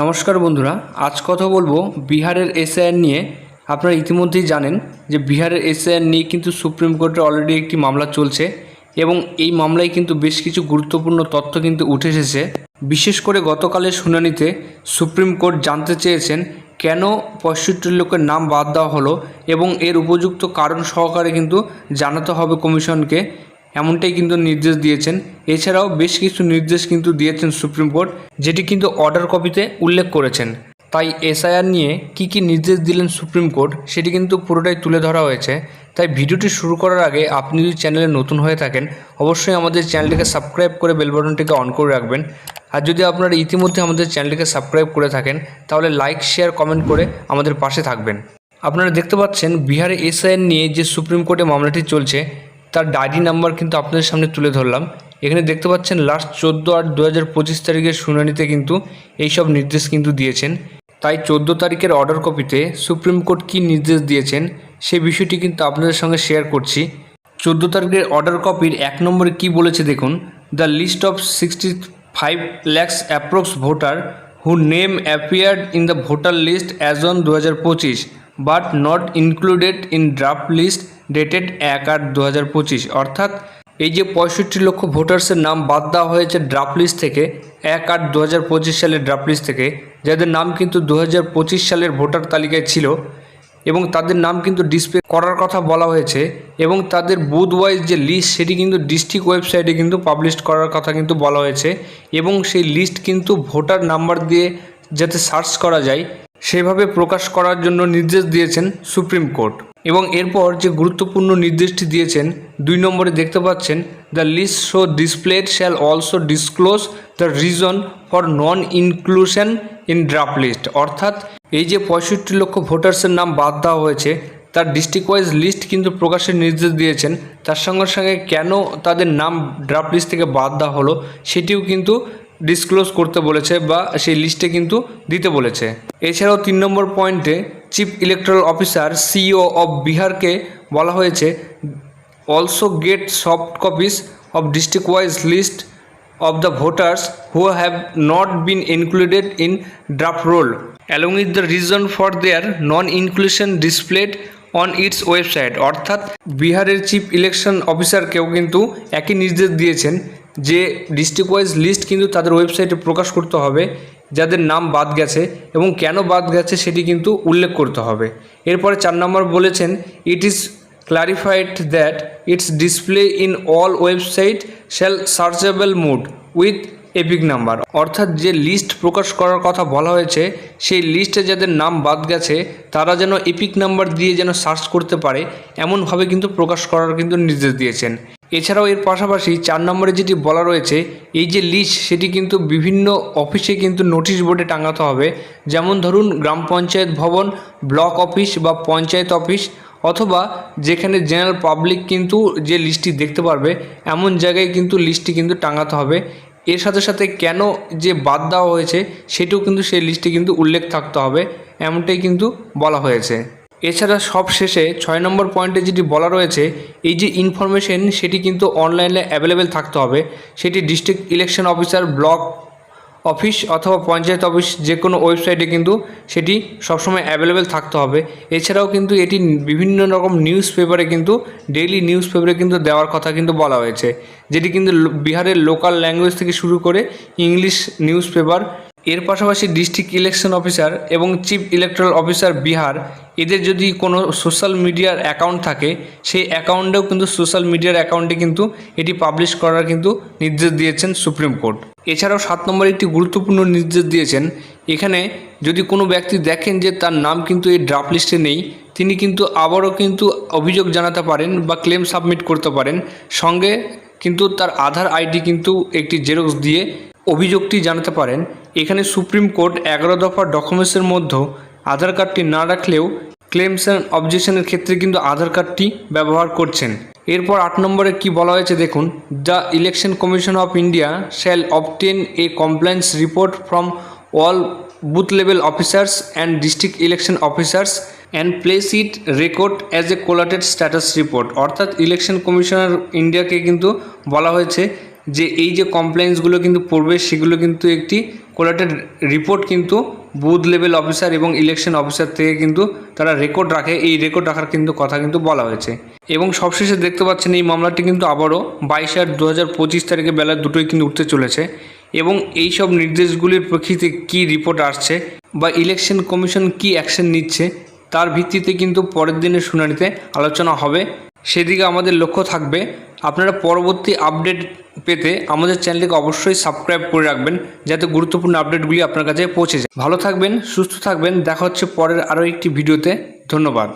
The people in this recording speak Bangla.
নমস্কার বন্ধুরা, আজ কথা বলব বিহারের এসআইআর নিয়ে। আপনারা ইতিমধ্যেই জানেন যে বিহারের এসআইআর নিয়ে কিন্তু সুপ্রিম কোর্টে অলরেডি একটি মামলা চলছে এবং এই মামলায় কিন্তু বেশ কিছু গুরুত্বপূর্ণ তথ্য কিন্তু উঠে এসেছে। বিশেষ করে গতকালের শুনানিতে সুপ্রিম কোর্ট জানতে চেয়েছেন কেন পঁয়ষট্টি লোকের নাম বাদ দেওয়া হলো এবং এর উপযুক্ত কারণ সহকারে কিন্তু জানাতে হবে কমিশনকে। এমনটাই কিন্তু নির্দেশ দিয়েছেন। এছাড়াও বেশ কিছু নির্দেশ কিন্তু দিয়েছেন সুপ্রিম কোর্ট, যেটি কিন্তু অর্ডার কপিতে উল্লেখ করেছেন। তাই এসআইআর নিয়ে কি কি নির্দেশ দিলেন সুপ্রিম কোর্ট, সেটি কিন্তু পুরোটাই তুলে ধরা হয়েছে। তাই ভিডিওটি শুরু করার আগে আপনি যদি চ্যানেলে নতুন হয়ে থাকেন, অবশ্যই আমাদের চ্যানেলটিকে সাবস্ক্রাইব করে বেল বাটনটিকে অন করে রাখবেন। আর যদি আপনারা ইতিমধ্যে আমাদের চ্যানেলটিকে সাবস্ক্রাইব করে থাকেন, তাহলে লাইক শেয়ার কমেন্ট করে আমাদের পাশে থাকবেন। আপনারা দেখতে পাচ্ছেন বিহারে এসআইআর নিয়ে যে সুপ্রিম কোর্টে মামলাটি চলছে তার ডায়েরি নাম্বার কিন্তু আপনাদের সামনে তুলে ধরলাম। এখানে দেখতে পাচ্ছেন লাস্ট চোদ্দ আট দু হাজার পঁচিশ তারিখের শুনানিতে কিন্তু এইসব নির্দেশ কিন্তু দিয়েছেন। তাই চোদ্দ তারিখের অর্ডার কপিতে সুপ্রিম কোর্ট কী নির্দেশ দিয়েছেন সেই বিষয়টি কিন্তু আপনাদের সঙ্গে শেয়ার করছি। চোদ্দ তারিখের অর্ডার কপির এক নম্বরে কি বলেছে দেখুন the list of sixty five lakhs approx voter who name appeared in the voter list as on দু হাজার পঁচিশ but not included in draft list dated এক আট দু অর্থাৎ এই যে পঁয়ষট্টি লক্ষ ভোটার্সের নাম বাদ দেওয়া হয়েছে ড্রাফট লিস্ট থেকে, এক আট দু সালের ড্রাফট লিস্ট থেকে, যাদের নাম কিন্তু দু হাজার পঁচিশ সালের ভোটার তালিকায় ছিল এবং তাদের নাম কিন্তু ডিসপ্লে করার কথা বলা হয়েছে এবং তাদের বুথ ওয়াইজ যে লিস্ট সেটি কিন্তু ডিস্ট্রিক্ট ওয়েবসাইটে কিন্তু পাবলিশ করার কথা কিন্তু বলা হয়েছে এবং সেই লিস্ট কিন্তু ভোটার নাম্বার দিয়ে যাতে সার্চ করা যায়, সেভাবে প্রকাশ করার জন্য নির্দেশ দিয়েছেন সুপ্রিম কোর্ট এবং এরপর যে গুরুত্বপূর্ণ নির্দেশটি দিয়েছেন, দুই নম্বরে দেখতে পাচ্ছেন the list show displayed shall also disclose the reason for non inclusion in draft list অর্থাৎ এই যে পঁয়ষট্টি লক্ষ ভোটার্সের নাম বাদ দেওয়া হয়েছে, তার ডিস্ট্রিক্ট ওয়াইজ লিস্ট কিন্তু প্রকাশের নির্দেশ দিয়েছেন। তার সঙ্গে সঙ্গে কেন তাদের নাম ড্রাফট লিস্ট থেকে বাদ দেওয়া হলো, সেটিও কিন্তু ডিসক্লোজ করতে বলেছে বা সেই লিস্টে কিন্তু দিতে বলেছে। এছাড়াও তিন নম্বর পয়েন্টে chief electoral officer CEO of বিহারকে বলা হয়েছে also get soft copies of district wise list of the voters who have not been included in draft roll, along with the reason for their non-inclusion displayed on its website অর্থাৎ বিহারের চিফ ইলেকশন অফিসারকেও কিন্তু একই নির্দেশ দিয়েছেন যে ডিস্ট্রিক্ট ওয়াইজ লিস্ট কিন্তু তাদের ওয়েবসাইটে প্রকাশ করতে হবে। যাদের নাম বাদ গেছে এবং কেন বাদ গেছে সেটি কিন্তু উল্লেখ করতে হবে। এরপরে চার নম্বর বলেছেন it is clarified that its display in all website shall searchable mode with EPIC number অর্থাৎ যে লিস্ট প্রকাশ করার কথা বলা হয়েছে, সেই লিস্টে যাদের নাম বাদ গেছে, তারা যেন এপিক নাম্বার দিয়ে যেন সার্চ করতে পারে, এমনভাবে কিন্তু প্রকাশ করার কিন্তু নির্দেশ দিয়েছেন। এছাড়াও এর পাশাপাশি চার নম্বরে যেটি বলা রয়েছে, এই যে লিস্ট সেটি কিন্তু বিভিন্ন অফিসে কিন্তু নোটিশ বোর্ডে টাঙাতে হবে। যেমন ধরুন, গ্রাম পঞ্চায়েত ভবন ব্লক অফিস বা পঞ্চায়েত অফিস অথবা যেখানে জেনারেল পাবলিক কিন্তু যে লিস্টটি দেখতে পারবে, এমন জায়গায় কিন্তু লিস্টটি কিন্তু টাঙাতে হবে। এর সাথে সাথে কেন যে বাদ দেওয়া হয়েছে, সেটিও কিন্তু সেই লিস্টে কিন্তু উল্লেখ থাকতে হবে, এমনটাই কিন্তু বলা হয়েছে। এছাড়া সব শেষে ছয় নম্বর পয়েন্টে যেটি বলা রয়েছে, এই যে ইনফরমেশন সেটি কিন্তু অনলাইনে অ্যাভেলেবেল থাকতে হবে। সেটি district election officer block office অথবা পঞ্চায়েত অফিস যে কোনো ওয়েবসাইটে কিন্তু সেটি সবসময় অ্যাভেলেবেল থাকতে হবে। এছাড়াও কিন্তু এটি বিভিন্ন রকম নিউজ পেপারে কিন্তু ডেইলি নিউজ পেপারে কিন্তু দেওয়ার কথা কিন্তু বলা হয়েছে। যেটি কিন্তু বিহারের লোকাল ল্যাঙ্গুয়েজ থেকে শুরু করে ইংলিশ নিউজ পেপার এর পাশাপাশি ডিস্ট্রিক্ট ইলেকশন অফিসার এবং চিফ ইলেকট্রাল অফিসার বিহার এদের যদি কোনো সোশ্যাল মিডিয়ার অ্যাকাউন্ট থাকে, সেই অ্যাকাউন্টেও কিন্তু সোশ্যাল মিডিয়ার অ্যাকাউন্টে কিন্তু এটি পাবলিশ করার কিন্তু নির্দেশ দিয়েছেন সুপ্রিম কোর্ট। এছাড়াও সাত নম্বরে একটি গুরুত্বপূর্ণ নির্দেশ দিয়েছেন, এখানে যদি কোনো ব্যক্তি দেখেন যে তার নাম কিন্তু এই ড্রাফট লিস্টে নেই, তিনি কিন্তু আবারও কিন্তু অভিযোগ জানাতে পারেন বা ক্লেম সাবমিট করতে পারেন। সঙ্গে কিন্তু তার আধার আইডি কিন্তু একটি জেরক্স দিয়ে অভিযোগটি জানাতে পারেন। এখানে সুপ্রিম কোর্ট এগারো দফা ডকুমেন্টসের মধ্যে আধার কার্ডটি না রাখলেও ক্লেমস অ্যান্ড অবজেকশনের ক্ষেত্রে কিন্তু আধার কার্ডটি ব্যবহার করছেন। এরপর আট নম্বরে কি বলা হয়েছে দেখুন, the election commission of India shall obtain a compliance report from all booth level officers and district election officers and place it record as a collated status report. অর্থাৎ ইলেকশন কমিশনার ইন্ডিয়াকে কিন্তু বলা হয়েছে যে এই যে কমপ্লেন্সগুলো কিন্তু পড়বে, সেগুলো কিন্তু একটি কোলাটেড রিপোর্ট কিন্তু বুথ লেভেল অফিসার এবং ইলেকশন অফিসার থেকে কিন্তু তারা রেকর্ড রাখে। এই রেকর্ড রাখার কিন্তু কথা কিন্তু বলা হয়েছে। এবং সবশেষে দেখতে পাচ্ছেন এই মামলাটি কিন্তু আবারও বাইশ আট দু হাজার পঁচিশ তারিখে বেলা দুটোই কিন্তু উঠতে চলেছে। এবং এই সব নির্দেশগুলির প্রেক্ষিতে কী রিপোর্ট আসছে বা ইলেকশন কমিশন কী অ্যাকশন নিচ্ছে, তার ভিত্তিতে কিন্তু পরের দিনের শুনানিতে আলোচনা হবে। সেদিকে আমাদের লক্ষ্য থাকবে, আপনারা পরবর্তী আপডেট পেতে আমাদের চ্যানেলটিকে অবশ্যই সাবস্ক্রাইব করে রাখবেন, যাতে গুরুত্বপূর্ণ আপডেটগুলি আপনার কাছে পৌঁছে যায়। ভালো থাকবেন, সুস্থ থাকবেন, দেখা হচ্ছে পরের আরও একটি ভিডিওতে। ধন্যবাদ।